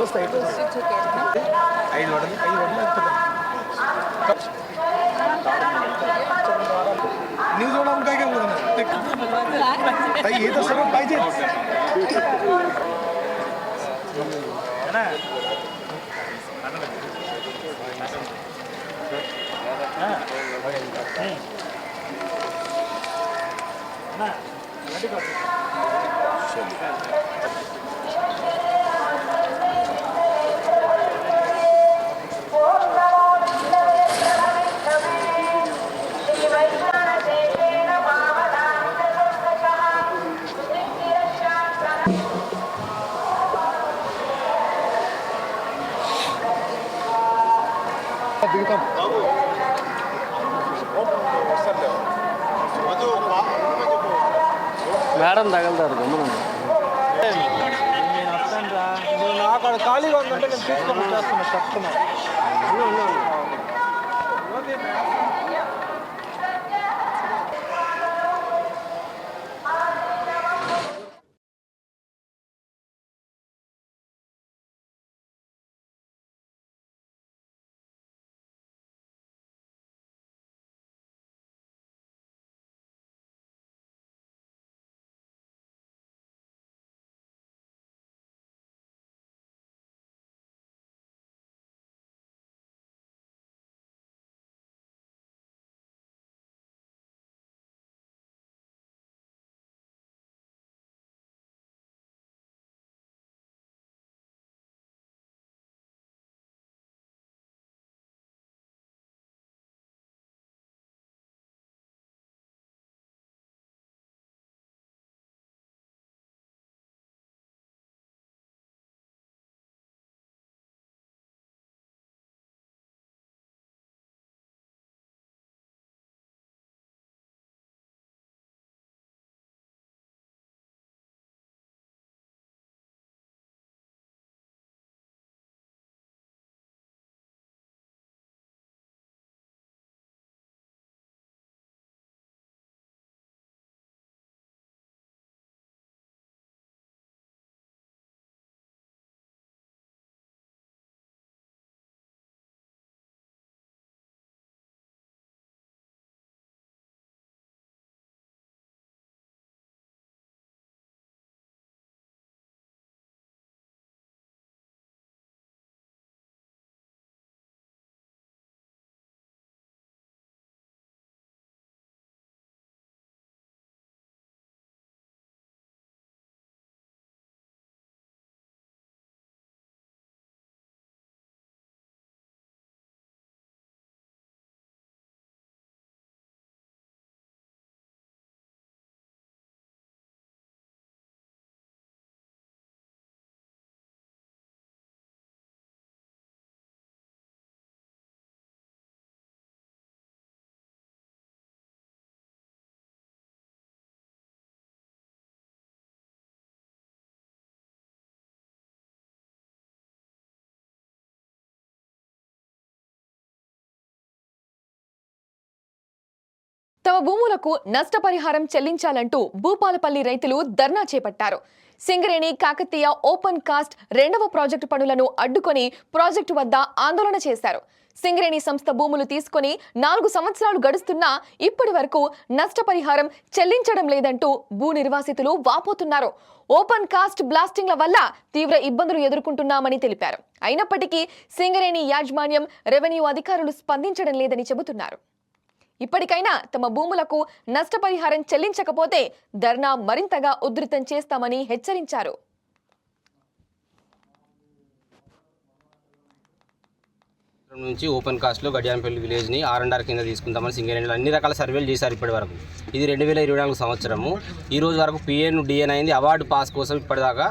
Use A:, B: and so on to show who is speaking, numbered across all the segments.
A: Bus ಐದು ಐದು ಹೊಡೆದು ಐದು ಹೊಡೆದು ನೀವು ಜೋಡ ಅವ್ನ ಕೈಗೆ ಹೋಗೋಣ ಇದು ಸರ್ ಪಾಯ್ಜೆ Thank you. దిగుతాం
B: మేడం తగలుతారు గమనం
A: నేను వస్తాను రా. నువ్వు నాకు అక్కడ ఖాళీగా ఉందంటే నేను తీసుకొని వచ్చేస్తున్నా చెప్తున్నా.
C: తమ భూములకు నష్టపరిహారం చెల్లించాలంటూ భూపాలపల్లి రైతులు ధర్నా చేపట్టారు. సింగరేణి కాకతీయ ఓపెన్ కాస్ట్ రెండవ ప్రాజెక్టు పనులను అడ్డుకొని ప్రాజెక్టు వద్ద ఆందోళన చేశారు. సింగరేణి సంస్థ భూములు తీసుకొని నాలుగు సంవత్సరాలు గడుస్తున్నా ఇప్పటి వరకు నష్టపరిహారం చెల్లించడం లేదంటూ భూ నిర్వాసితులు వాపోతున్నారు. ఓపెన్ కాస్ట్ బ్లాస్టింగ్ల వల్ల తీవ్ర ఇబ్బందులు ఎదుర్కొంటున్నామని తెలిపారు. అయినప్పటికీ సింగరేణి యాజమాన్యం రెవెన్యూ అధికారులు స్పందించడం లేదని చెబుతున్నారు. ఇప్పటికైనా తమ భూములకు నష్టపరిహారం చెల్లించకపోతే ధర్నా మరింతగా ఉధృతం చేస్తామని హెచ్చరించారు.
D: నుంచి ఓపెన్ కాస్ట్లో గడియానపల్లి విలేజ్ని ఆర్ అండ్ ఆర్ కింద తీసుకుందామని సింగరేణిలో అన్ని రకాల సర్వేలు చేశారు ఇప్పటి వరకు ఇది రెండు వేల ఇరవై నాలుగు సంవత్సరము. ఈ రోజు వరకు పిఎన్ డిఎన్ అయింది అవార్డు పాస్ కోసం ఇప్పటిదాకా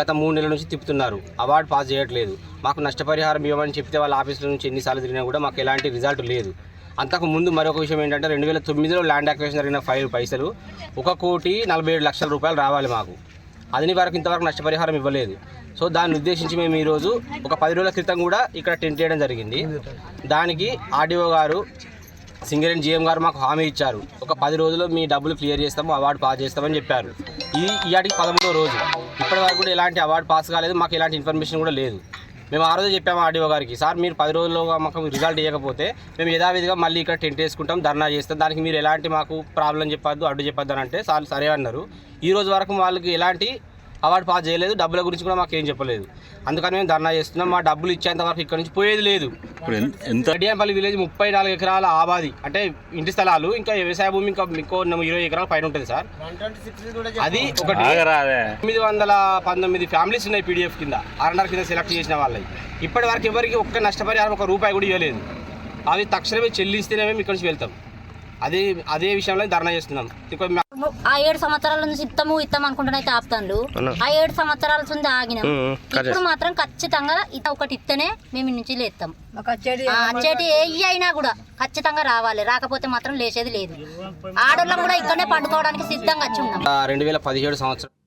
D: గత మూడు నెలల నుంచి తిప్పుతున్నారు. అవార్డు పాస్ చేయట్లేదు. మాకు నష్టపరిహారం ఇవ్వమని చెప్తే వాళ్ళ ఆఫీసుల నుంచి ఎన్నిసార్లు తిరిగినా కూడా మాకు ఎలాంటి రిజల్ట్ లేదు. అంతకు ముందు మరొక విషయం ఏంటంటే రెండు వేల తొమ్మిదిలో ల్యాండ్ అక్వేషన్ జరిగిన ఫైవ్ పైసలు ఒక కోటి నలభై ఏడు లక్షల రూపాయలు రావాలి మాకు. అదని వరకు ఇంతవరకు నష్టపరిహారం ఇవ్వలేదు. సో దాన్ని ఉద్దేశించి మేము ఈరోజు ఒక పది రోజుల క్రితం కూడా ఇక్కడ టెంట్ చేయడం జరిగింది. దానికి ఆర్డీఓ గారు సింగరేణి జీఎం గారు మాకు హామీ ఇచ్చారు. ఒక పది రోజుల్లో మీ డబ్బులు క్లియర్ చేస్తాము అవార్డు పాస్ చేస్తామని చెప్పారు. ఈ ఇవాటికి పదమూడో రోజు. ఇప్పటివరకు కూడా ఎలాంటి అవార్డు పాస్ కాలేదు మాకు ఎలాంటి ఇన్ఫర్మేషన్ కూడా లేదు. మేము ఆ రోజే చెప్పాము ఆర్డీఓ గారికి సార్ మీరు పది రోజుల్లోగా మాకు రిజల్ట్ ఇవ్వకపోతే మేము యథావిధిగా మళ్ళీ ఇక్కడ టెంట్ వేసుకుంటాం ధర్నా చేస్తాం. దానికి మీరు ఎలాంటి మాకు ప్రాబ్లం చెప్పొద్దు అడ్డు చెప్పొద్దు అని అంటే సార్ సరే అన్నారు. ఈ రోజు వరకు వాళ్ళకి ఎలాంటి అవార్డు పాస్ చేయలేదు డబ్బుల గురించి కూడా మాకు ఏం చెప్పలేదు. అందుకని మేము ధర్నా చేస్తున్నాం మా డబ్బులు ఇచ్చేంత వరకు ఇక్కడ నుంచి పోయేది లేదు. గడియంపల్లి విలేజ్ ముప్పై నాలుగు ఎకరాల ఆబాది అంటే ఇంటి స్థలాలు ఇంకా వ్యవసాయ భూమి ఇంకా ఇంకో ఇరవై ఎకరాల పైన ఉంటుంది సార్. అది ఒకటి తొమ్మిది వందల పంతొమ్మిది ఫ్యామిలీస్ ఉన్నాయి పీడిఎఫ్ కింద ఆర్ఎన్ఆర్ కింద సెలెక్ట్ చేసిన వాళ్ళకి ఇప్పటి వరకు ఎవరికి ఒక్క నష్టపరిహారం ఒక రూపాయి కూడా ఇవ్వలేదు. అవి తక్షణమే చెల్లిస్తేనే మేము ఇక్కడి నుంచి వెళ్తాం. అదే అదే విషయంలో ధర్నా చేస్తున్నాం.
E: ఆ ఏడు సంవత్సరాల నుంచి ఇత్తము ఇత్తం అనుకుంటున్నా అయితే ఆపుతాను ఆ ఏడు సంవత్సరాల నుంచి ఆగినాం. ఇప్పుడు మాత్రం ఖచ్చితంగా ఇత ఒకటి ఇత్తనే మేము నుంచి లేస్తాం అచ్చేటి ఏ అయినా కూడా ఖచ్చితంగా రావాలి. రాకపోతే మాత్రం లేచేది లేదు. ఆడోళ్ళం కూడా ఇక్కడనే పండుకోవడానికి సిద్ధంగా వచ్చి ఉన్నాం.
D: రెండు వేల పదిహేడు సంవత్సరం